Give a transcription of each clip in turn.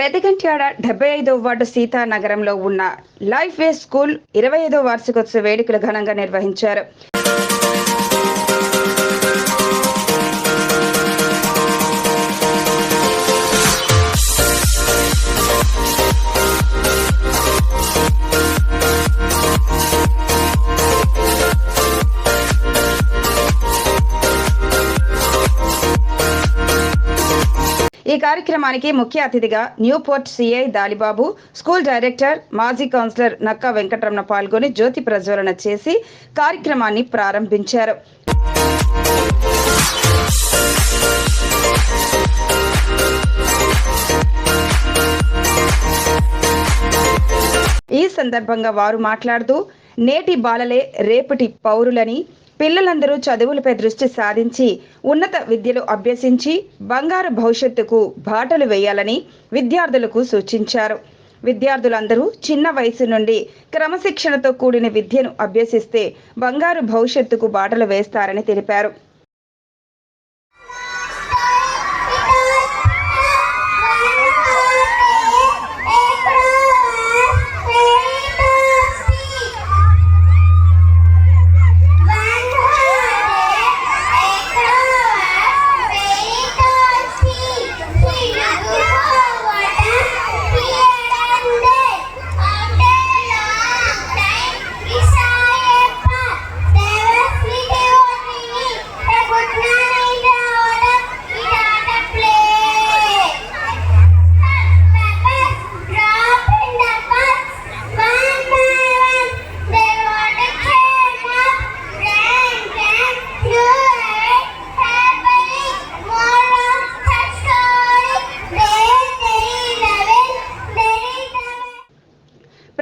పెదగంట్యాడ డెబ్బై ఐదో వార్డు సీతానగరంలో ఉన్న లైఫ్ వే స్కూల్ ఇరవై ఐదో వార్షికోత్సవ వేడుకలు ఘనంగా నిర్వహించారు. కార్యక్రమానికి ముఖ్య అతిథిగా Newport CI Dalibabu school director మాజీ కౌన్సిలర్ నక్కా వెంకటరమణ పాల్గొని జ్యోతి ప్రజ్వలన చేసి కార్యక్రమాన్ని ప్రారంభించారు. ఈ సందర్భంగా వారు మాట్లాడుతూ నేటి బాలలే రేపటి పౌరులని పిల్లలందరూ చదువులపై దృష్టి సాధించి ఉన్నత విద్యలు అభ్యసించి బంగారు భవిష్యత్తుకు బాటలు వేయాలని విద్యార్థులకు సూచించారు. విద్యార్థులందరూ చిన్న వయసు నుండి క్రమశిక్షణతో కూడిన విద్యను అభ్యసిస్తే బంగారు భవిష్యత్తుకు బాటలు వేస్తారని తెలిపారు.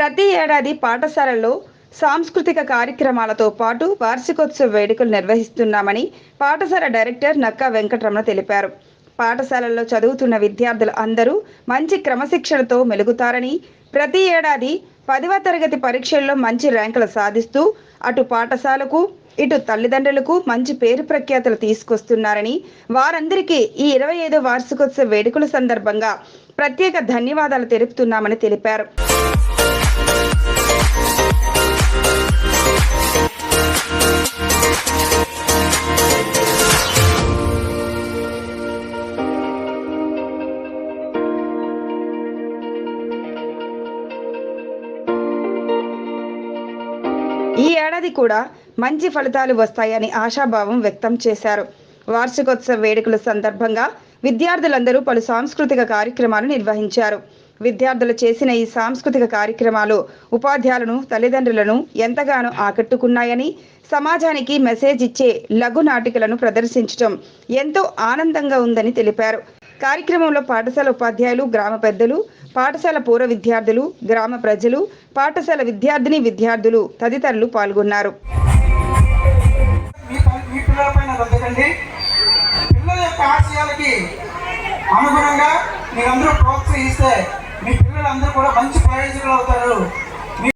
ప్రతి ఏడాది పాఠశాలల్లో సాంస్కృతిక కార్యక్రమాలతో పాటు వార్షికోత్సవ వేడుకలు నిర్వహిస్తున్నామని పాఠశాల డైరెక్టర్ నక్కా వెంకటరమణ తెలిపారు. పాఠశాలల్లో చదువుతున్న విద్యార్థులు అందరూ మంచి క్రమశిక్షణతో మెలుగుతారని ప్రతి ఏడాది పదవ తరగతి పరీక్షల్లో మంచి ర్యాంకులు సాధిస్తూ అటు పాఠశాలకు ఇటు తల్లిదండ్రులకు మంచి పేరు ప్రఖ్యాతలు తీసుకొస్తున్నారని వారందరికీ ఈ ఇరవై ఐదో వార్షికోత్సవ వేడుకల సందర్భంగా ప్రత్యేక ధన్యవాదాలు తెలుపుతున్నామని తెలిపారు. ఈ ఏడాది కూడా మంచి ఫలితాలు వస్తాయని ఆశాభావం వ్యక్తం చేశారు. వార్షికోత్సవ వేడుకల సందర్భంగా విద్యార్థులందరూ పలు సాంస్కృతిక కార్యక్రమాలు నిర్వహించారు. విద్యార్థులు చేసిన ఈ సాంస్కృతిక కార్యక్రమాలు ఉపాధ్యాయులను తల్లిదండ్రులను ఎంతగానో ఆకట్టుకున్నాయని సమాజానికి మెసేజ్ ఇచ్చే లఘు నాటికలను ప్రదర్శించడం ఎంతో ఆనందంగా ఉందని తెలిపారు. కార్యక్రమంలో పాఠశాల ఉపాధ్యాయులు గ్రామ పెద్దలు పాఠశాల పూర్వ విద్యార్థులు గ్రామ ప్రజలు పాఠశాల విద్యార్థిని విద్యార్థులు తదితరులు పాల్గొన్నారు. పిల్లల యొక్క ఆశయాలకి అనుగుణంగా మీరందరూ ప్రోత్సహిస్తే పిల్లలు అందరూ కూడా మంచి ప్రయోజకులు అవుతారు.